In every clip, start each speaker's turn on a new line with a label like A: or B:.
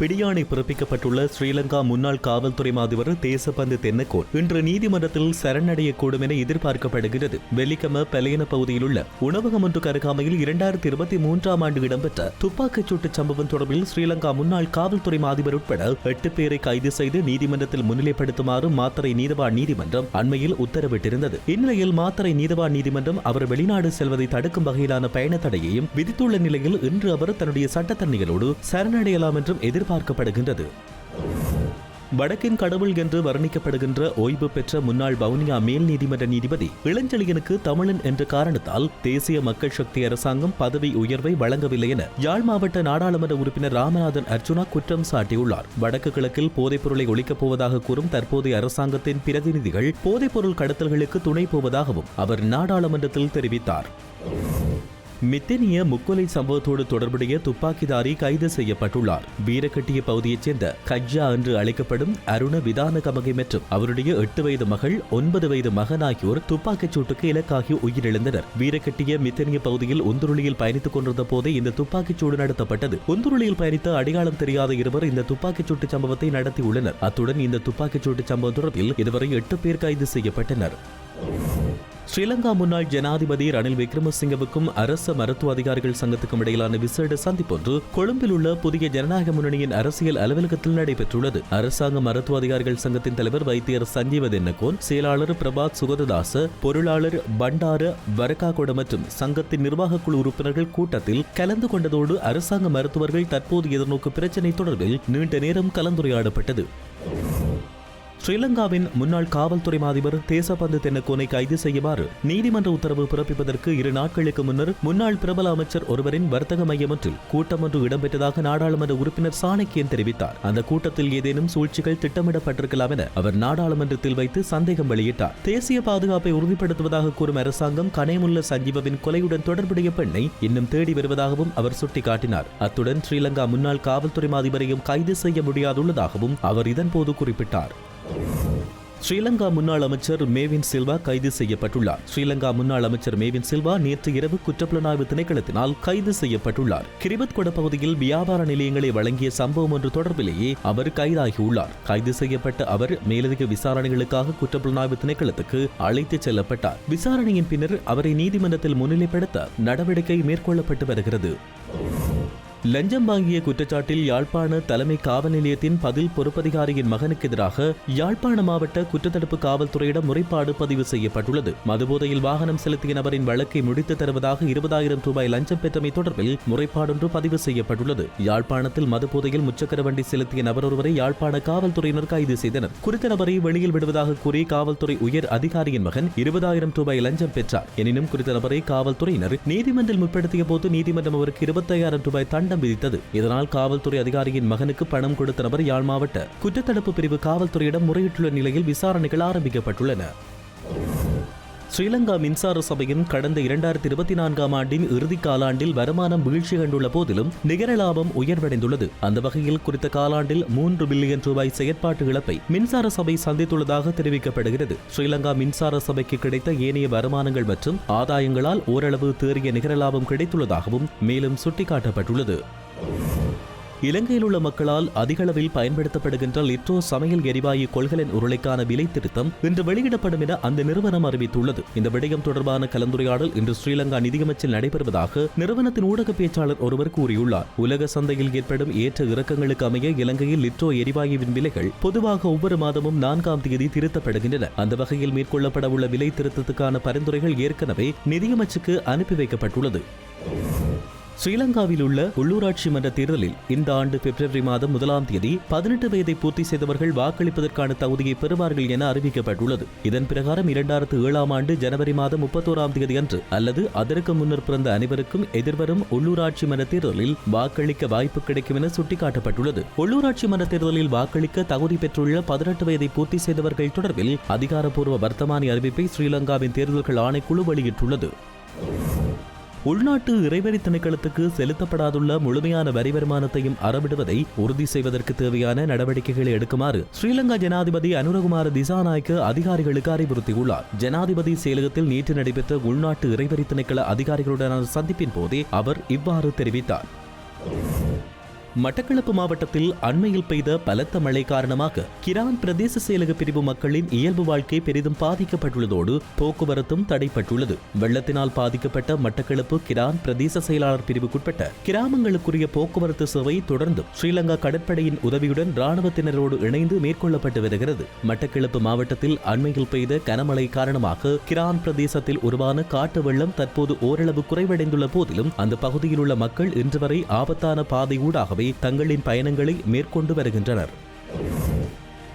A: பிடியாணை பிறப்பிக்கப்பட்டுள்ள ஸ்ரீலங்கா முன்னாள் காவல்துறை மாதிபர் தேசபந்து தென்னக்கோன் இன்று நீதிமன்றத்தில் சரணடையக்கூடும் என எதிர்பார்க்கப்படுகிறது. வெள்ளிக்கம பலையன பகுதியில் உள்ள உணவகம் ஒன்றுக்கு அருகாமையில் இரண்டாயிரத்தி இருபத்தி மூன்றாம் ஆண்டு இடம்பெற்ற துப்பாக்கிச் சூட்டு சம்பவம் தொடர்பில் ஸ்ரீலங்கா முன்னாள் காவல்துறை மாதிபர் உட்பட எட்டு பேரை கைது செய்து நீதிமன்றத்தில் முன்னிலைப்படுத்துமாறு மாத்தரை நீதவான் நீதிமன்றம் அண்மையில் உத்தரவிட்டிருந்தது. இந்நிலையில் மாத்தரை நீதவான் நீதிமன்றம் அவர் வெளிநாடு செல்வதை தடுக்கும் வகையிலான பயண தடையையும் விதித்துள்ள நிலையில் இன்று அவர் தன்னுடைய சட்டத்தன்மைகளோடு சரணடையலாம் என்றும் எதிர்பார்க்கப்படுகின்றது. வடக்கின் கடவுள் என்று வர்ணிக்கப்படுகின்ற ஓய்வு பெற்ற முன்னாள் வவுனியா மேல் நீதிமன்ற நீதிபதி இளஞ்செழியனுக்கு தமிழன் என்ற காரணத்தால் தேசிய மக்கள் சக்தி அரசாங்கம் பதவி உயர்வை வழங்கவில்லை என யாழ் மாவட்ட நாடாளுமன்ற உறுப்பினர் ராமநாதன் அர்ஜுனா குற்றம் சாட்டியுள்ளார். வடக்கு கிழக்கில் போதைப்பொருளை ஒழிக்கப் போவதாக கூறும் தற்போதைய அரசாங்கத்தின் பிரதிநிதிகள் போதைப்பொருள் கடத்தல்களுக்கு துணை போவதாகவும் அவர் நாடாளுமன்றத்தில் தெரிவித்தார். மித்தேனிய முக்கொலை சம்பவத்தோடு தொடர்புடைய துப்பாக்கிதாரி கைது செய்யப்பட்டுள்ளார். வீரக்கட்டிய பகுதியைச் சேர்ந்த கஜ்ஜா என்று அழைக்கப்படும் அருண விதான கமகை மற்றும் அவருடைய எட்டு வயது மகள் ஒன்பது வயது மகன் ஆகியோர் துப்பாக்கிச் சூட்டுக்கு இலக்காகி உயிரிழந்தனர். வீரக்கட்டிய மித்தனிய பகுதியில் உந்துருளியில் பயணித்துக் கொண்டிருந்த போதே இந்த துப்பாக்கிச் சூடு நடத்தப்பட்டது. உந்துருளியில் பயணித்த அடையாளம் தெரியாத இருவர் இந்த துப்பாக்கிச் சூட்டு சம்பவத்தை நடத்தியுள்ளனர். அத்துடன் இந்த துப்பாக்கிச் சூட்டு சம்பவம் தொடர்பில் இதுவரை எட்டு பேர் கைது செய்யப்பட்டனர். ஸ்ரீலங்கா முன்னாள் ஜனாதிபதி ரணில் விக்ரமசிங்கவுக்கும் அரச மருத்துவ அதிகாரிகள் சங்கத்துக்கும் இடையிலான விசேட சந்திப்பொன்று கொழும்பில் உள்ள புதிய ஜனநாயக முன்னணியின் அரசியல் அலுவலகத்தில் நடைபெற்றுள்ளது. அரசாங்க மருத்துவ அதிகாரிகள் சங்கத்தின் தலைவர் வைத்தியர் சஞ்சீவ தென்னகோன் செயலாளர் பிரபாத் சுகததாச பொருளாளர் பண்டார வரக்காகொட மற்றும் சங்கத்தின் நிர்வாக குழு உறுப்பினர்கள் கூட்டத்தில் கலந்து கொண்டதோடு அரசாங்க மருத்துவர்கள் தற்போது எதிர்நோக்கு பிரச்சினை தொடர்பில் நீண்ட நேரம் கலந்துரையாடப்பட்டது. ஸ்ரீலங்காவின் முன்னாள் காவல்துறை மாதிபர் தேசபந்து தென்னக்கோனை கைது செய்யுமாறு நீதிமன்ற உத்தரவு பிறப்பிப்பதற்கு இரு நாட்களுக்கு முன்னர் முன்னாள் பிரபல அமைச்சர் ஒருவரின் வர்த்தக மையம் ஒன்றில் கூட்டம் ஒன்று இடம்பெற்றதாக நாடாளுமன்ற உறுப்பினர் சாணக்கியன் தெரிவித்தார். அந்த கூட்டத்தில் ஏதேனும் சூழ்ச்சிகள் திட்டமிடப்பட்டிருக்கலாம் என அவர் நாடாளுமன்றத்தில் வைத்து சந்தேகம் வெளியிட்டார். தேசிய பாதுகாப்பை உறுதிப்படுத்துவதாக கூறும் அரசாங்கம் கனேமுல்ல சஞ்சீவவின் கொலையுடன் தொடர்புடைய பெண்ணை இன்னும் தேடி வருவதாகவும் அவர் சுட்டிக்காட்டினார். அத்துடன் ஸ்ரீலங்கா முன்னாள் காவல்துறை அதிபரையும் கைது செய்ய முடியாதுள்ளதாகவும் அவர் இதன்போது குறிப்பிட்டார். ஸ்ரீலங்கா முன்னாள் அமைச்சர் மேவின் சில்வா கைது செய்யப்பட்டுள்ளார். ஸ்ரீலங்கா முன்னாள் அமைச்சர் மேவின் சில்வா நேற்று இரவு குற்றப்புலனாய்வு திணைக்களத்தினால் கைது செய்யப்பட்டுள்ளார். கிரிபத் கொட பகுதியில் வியாபார நிலையங்களை வழங்கிய சம்பவம் ஒன்று தொடர்பிலேயே அவர் கைதாகியுள்ளார். கைது செய்யப்பட்ட அவர் மேலதிக விசாரணைகளுக்காக குற்றப்புலனாய்வு திணைக்களத்துக்கு அழைத்துச் செல்லப்பட்டார். விசாரணையின் பின்னர் அவரை நீதிமன்றத்தில் முன்னிலைப்படுத்த நடவடிக்கை மேற்கொள்ளப்பட்டு வருகிறது. லஞ்சம் வாங்கிய குற்றச்சாட்டில் யாழ்ப்பாண தலைமை காவல் நிலையத்தின் பதில் பொறுப்பதிகாரியின் மகனுக்கு எதிராக யாழ்ப்பாண மாவட்ட குற்றத்தடுப்பு காவல்துறையிடம் முறைப்பாடு பதிவு செய்யப்பட்டுள்ளது. மதுபோதையில் வாகனம் செலுத்திய நபரின் வழக்கை முடித்து தருவதாக இருபதாயிரம் ரூபாய் லஞ்சம் பெற்றமை தொடர்பில் முறைப்பாடொன்று பதிவு செய்யப்பட்டுள்ளது. யாழ்ப்பாணத்தில் மதுபோதையில் முச்சக்கர வண்டி செலுத்திய நபர் ஒருவரை யாழ்ப்பாண காவல்துறையினர் கைது செய்தனர். குறித்த நபரை வெளியில் விடுவதாக கூறி காவல்துறை உயர் அதிகாரியின் மகன் இருபதாயிரம் ரூபாய் லஞ்சம் பெற்றார். எனினும் குறித்த நபரை காவல்துறையினர் நீதிமன்றில் முற்படுத்திய போது நீதிமன்றம் அவருக்கு இருபத்தையாயிரம் ரூபாய் தண்டம் விதித்தது. இதனால் காவல்துறை அதிகாரியின் மகனுக்கு பணம் கொடுத்த நபர் யாழ் மாவட்ட குற்றத்தடுப்பு பிரிவு காவல்துறையிடம் முறையிட்டுள்ள நிலையில் விசாரணைகள் ஆரம்பிக்கப்பட்டுள்ளன. ஸ்ரீலங்கா மின்சார சபையின் கடந்த இரண்டாயிரத்தி இருபத்தி நான்காம் ஆண்டின் இறுதி காலாண்டில் வருமானம் வீழ்ச்சி கண்டுள்ள போதிலும் நிகர லாபம் உயர்வடைந்துள்ளது. அந்த வகையில் குறித்த காலாண்டில் மூன்று பில்லியன் ரூபாய் செயற்பாட்டு இழப்பை மின்சார சபை சந்தித்துள்ளதாக தெரிவிக்கப்படுகிறது. ஸ்ரீலங்கா மின்சார சபைக்கு கிடைத்த ஏனைய வருமானங்கள் மற்றும் ஆதாயங்களால் ஓரளவு தேறிய நிகர லாபம் கிடைத்துள்ளதாகவும் மேலும் சுட்டிக்காட்டப்பட்டுள்ளது. இலங்கையில் உள்ள மக்களால் அதிகளவில் பயன்படுத்தப்படுகின்ற லிட்ரோ சமையல் எரிவாயு கொள்கலன் உருளைக்கான விலை திருத்தம் இன்று வெளியிடப்படும் என அந்த நிறுவனம் அறிவித்துள்ளது. இந்த விடயம் தொடர்பான கலந்துரையாடல் இன்று ஸ்ரீலங்கா நிதியமைச்சில் நடைபெறுவதாக நிறுவனத்தின் ஊடக பேச்சாளர் ஒருவர் கூறியுள்ளார். உலக சந்தையில் ஏற்படும் ஏற்ற இறக்கங்களுக்கு அமைய இலங்கையில் லிட்ரோ எரிவாயுவின் விலைகள் பொதுவாக ஒவ்வொரு மாதமும் நான்காம் தேதி திருத்தப்படுகின்றன. அந்த வகையில் மேற்கொள்ளப்பட உள்ள விலை திருத்தத்துக்கான பரிந்துரைகள் ஏற்கனவே நிதியமைச்சுக்கு அனுப்பி வைக்கப்பட்டுள்ளது. ஸ்ரீலங்காவில் உள்ள உள்ளூராட்சி மன்ற தேர்தலில் இந்த ஆண்டு பிப்ரவரி மாதம் முதலாம் தேதி பதினெட்டு வயதை பூர்த்தி செய்தவர்கள் வாக்களிப்பதற்கான தகுதியை பெறுவார்கள் என அறிவிக்கப்பட்டுள்ளது. இதன் பிரகாரம் இரண்டாயிரத்து ஏழாம் ஆண்டு ஜனவரி மாதம் முப்பத்தோராம் தேதி அன்று அல்லது அதற்கு முன்னர் பிறந்த அனைவருக்கும் எதிர்வரும் உள்ளூராட்சி மன்ற தேர்தலில் வாக்களிக்க வாய்ப்பு கிடைக்கும் என சுட்டிக்காட்டப்பட்டுள்ளது. உள்ளூராட்சி மன்ற தேர்தலில் வாக்களிக்க தகுதி பெற்றுள்ள பதினெட்டு வயதை பூர்த்தி செய்தவர்கள் தொடர்பில் அதிகாரப்பூர்வ வர்த்தமானி அறிவிப்பை ஸ்ரீலங்காவின் தேர்தல்கள் ஆணைக்குழு வெளியிட்டுள்ளது. உள்நாட்டு இறைவரி திணைக்களத்துக்கு செலுத்தப்படாதுள்ள முழுமையான வரி வருமானத்தையும் அறவிடுவதை உறுதி செய்வதற்கு தேவையான நடவடிக்கைகளை எடுக்குமாறு ஸ்ரீலங்கா ஜனாதிபதி அனுரகுமார திசாநாயக்க அதிகாரிகளுக்கு அறிவுறுத்தியுள்ளார். ஜனாதிபதி செயலகத்தில் நேற்று நடைபெற்ற உள்நாட்டு இறைவரி திணைக்கள அதிகாரிகளுடனான சந்திப்பின் போதே அவர் இவ்வாறு தெரிவித்தார். மட்டக்களப்பு மாவட்டத்தில் அண்மையில் பெய்த பலத்த மழை காரணமாக கிரான் பிரதேச செயலக பிரிவு மக்களின் இயல்பு வாழ்க்கை பெரிதும் பாதிக்கப்பட்டுள்ளதோடு போக்குவரத்தும் தடைப்பட்டுள்ளது. வெள்ளத்தினால் பாதிக்கப்பட்ட மட்டக்களப்பு கிரான் பிரதேச செயலாளர் பிரிவுக்குட்பட்ட கிராமங்களுக்குரிய போக்குவரத்து சேவை தொடர்ந்தும் ஸ்ரீலங்கா கடற்படையின் உதவியுடன் ராணுவத்தினரோடு இணைந்து மேற்கொள்ளப்பட்டு வருகிறது. மட்டக்களப்பு மாவட்டத்தில் அண்மையில் பெய்த கனமழை காரணமாக கிரான் பிரதேசத்தில் உருவான காட்டு வெள்ளம் தற்போது ஓரளவு குறைவடைந்துள்ள போதிலும் அந்த பகுதியில் உள்ள மக்கள் இன்று வரை ஆபத்தான பாதை ஊடாகவே தங்களின் பயணங்களை மேற்கொண்டு வருகின்றனர்.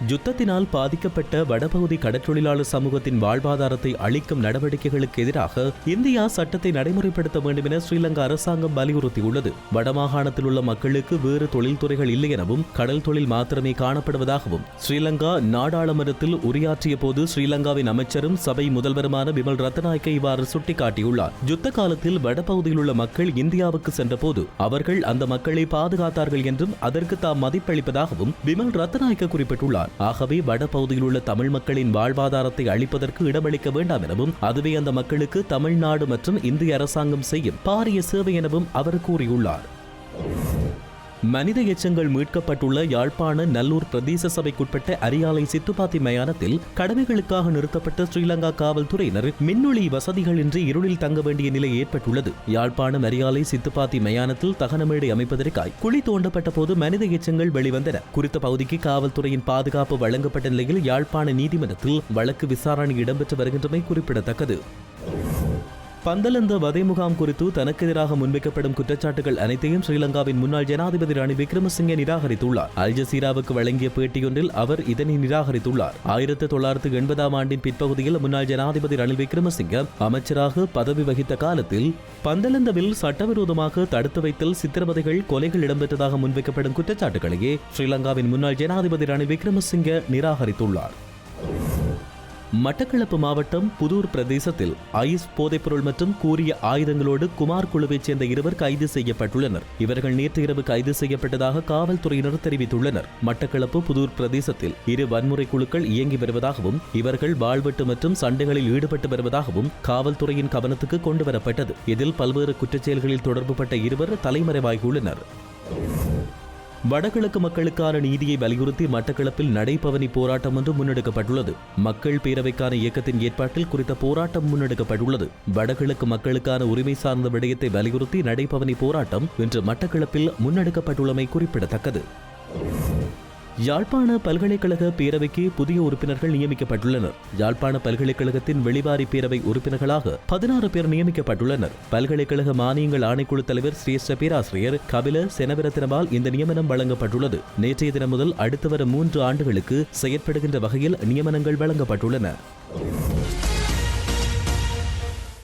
A: யுத்தத்தினால் பாதிக்கப்பட்ட வடபகுதி கடற்றொழிலாளர் சமூகத்தின் வாழ்வாதாரத்தை அளிக்கும் நடவடிக்கைகளுக்கு எதிராக இந்தியா சட்டத்தை நடைமுறைப்படுத்த வேண்டும் என ஸ்ரீலங்கா அரசாங்கம் வலியுறுத்தியுள்ளது. வடமாகாணத்தில் உள்ள மக்களுக்கு வேறு தொழில்துறைகள் இல்லை எனவும் கடல் தொழில் மாத்திரமே காணப்படுவதாகவும் ஸ்ரீலங்கா நாடாளுமன்றத்தில் உரையாற்றிய போது ஸ்ரீலங்காவின் அமைச்சரும் சபை முதல்வருமான விமல் ரத்நாயக்க இவ்வாறு சுட்டிக்காட்டியுள்ளார். யுத்த காலத்தில் வடபகுதியில் உள்ள மக்கள் இந்தியாவுக்கு சென்றபோது அவர்கள் அந்த மக்களை பாதுகாத்தார்கள் என்றும் அதற்கு தாம் மதிப்பளிப்பதாகவும் விமல் ரத்நாயக்க குறிப்பிட்டுள்ளார். ஆகவே வடபகுதியில் உள்ள தமிழ் மக்களின் வாழ்வாதாரத்தை அளிப்பதற்கு இடமளிக்க வேண்டாம் எனவும் அதுவே அந்த மக்களுக்கு தமிழ்நாடு மற்றும் இந்திய அரசாங்கம் செய்யும் பாரிய சேவை எனவும் அவர் கூறியுள்ளார். மனித எச்சங்கள் மீட்கப்பட்டுள்ள யாழ்ப்பாண நல்லூர் பிரதேச சபைக்குட்பட்ட அரியாலை சித்துப்பாத்தி மயானத்தில் கடமைகளுக்காக நிறுத்தப்பட்ட ஸ்ரீலங்கா காவல்துறையினர் மின்னொளி வசதிகளின்றி இருளில் தங்க வேண்டிய நிலை ஏற்பட்டுள்ளது. யாழ்ப்பாணம் அரியாலை சித்துப்பாத்தி மயானத்தில் தகனமேடை அமைப்பதற்காய் குழி தோண்டப்பட்ட போது மனித எச்சங்கள் வெளிவந்தன. குறித்த பகுதிக்கு காவல்துறையின் பாதுகாப்பு வழங்கப்பட்ட நிலையில் யாழ்ப்பாண நீதிமன்றத்தில் வழக்கு விசாரணை இடம்பெற்று வருகின்றமை குறிப்பிடத்தக்கது. பந்தலந்த வதை முகாம் குறித்து தனக்கு எதிராக முன்வைக்கப்படும் குற்றச்சாட்டுகள் அனைத்தையும் ஸ்ரீலங்காவின் முன்னாள் ஜனாதிபதி ராணி விக்ரமசிங்கே நிராகரித்துள்ளார். அல் ஜசீராவுக்கு வழங்கிய பேட்டியொன்றில் அவர் இதனை நிராகரித்துள்ளார். ஆயிரத்தி தொள்ளாயிரத்து எண்பதாம் ஆண்டின் பிற்பகுதியில் முன்னாள் ஜனாதிபதி ரணில் விக்ரமசிங்க அமைச்சராக பதவி வகித்த காலத்தில் பந்தலந்தவில் சட்டவிரோதமாக தடுத்து வைத்தல் சித்திரவதைகள் கொலைகள் இடம்பெற்றதாக முன்வைக்கப்படும் குற்றச்சாட்டுகளையே ஸ்ரீலங்காவின் முன்னாள் ஜனாதிபதி ரணில் விக்ரமசிங்க நிராகரித்துள்ளார். மட்டக்களப்பு மாவட்டம் புதூர் பிரதேசத்தில் ஐஸ் போதைப்பொருள் மற்றும் கூறிய ஆயுதங்களோடு குமார் குழுவைச் சேர்ந்த இருவர் கைது செய்யப்பட்டுள்ளனர். இவர்கள் நேற்று இரவு கைது செய்யப்பட்டதாக காவல்துறையினர் தெரிவித்துள்ளனர். மட்டக்களப்பு புதூர் பிரதேசத்தில் இரு வன்முறை குழுக்கள் இயங்கி வருவதாகவும் இவர்கள் வாழ்வெட்டு மற்றும் சண்டைகளில் ஈடுபட்டு வருவதாகவும் காவல்துறையின் கவனத்துக்கு கொண்டு வரப்பட்டது இதில் பல்வேறு குற்றச்செயல்களில் தொடர்புபட்ட இருவர் தலைமறைவாகியுள்ளனர். வடகிழக்கு மக்களுக்கான நீதியை வலியுறுத்தி மட்டக்களப்பில் நடைபவனி போராட்டம் ஒன்று முன்னெடுக்கப்பட்டுள்ளது. மக்கள் பேரவைக்கான இயக்கத்தின் ஏற்பாட்டில் குறித்த போராட்டம் முன்னெடுக்கப்பட்டுள்ளது. வடகிழக்கு மக்களுக்கான உரிமை சார்ந்த விடயத்தை வலியுறுத்தி நடைபவனி போராட்டம் இன்று மட்டக்களப்பில் முன்னெடுக்கப்பட்டுள்ளமை குறிப்பிடத்தக்கது. யாழ்ப்பாண பல்கலைக்கழக பேரவைக்கு புதிய உறுப்பினர்கள் நியமிக்கப்பட்டுள்ளனர். யாழ்ப்பாண பல்கலைக்கழகத்தின் வெளிவாரி பேரவை உறுப்பினர்களாக பதினாறு பேர் நியமிக்கப்பட்டுள்ளனர். பல்கலைக்கழக மானியங்கள் ஆணைக்குழு தலைவர் சிரேஷ்ட பேராசிரியர் கபில செனவிரத்தினவால் இந்த நியமனம் வழங்கப்பட்டுள்ளது. நேற்றைய தினம் முதல் அடுத்து வரும் மூன்று ஆண்டுகளுக்கு செயற்படுகின்ற வகையில் நியமனங்கள் வழங்கப்பட்டுள்ளன.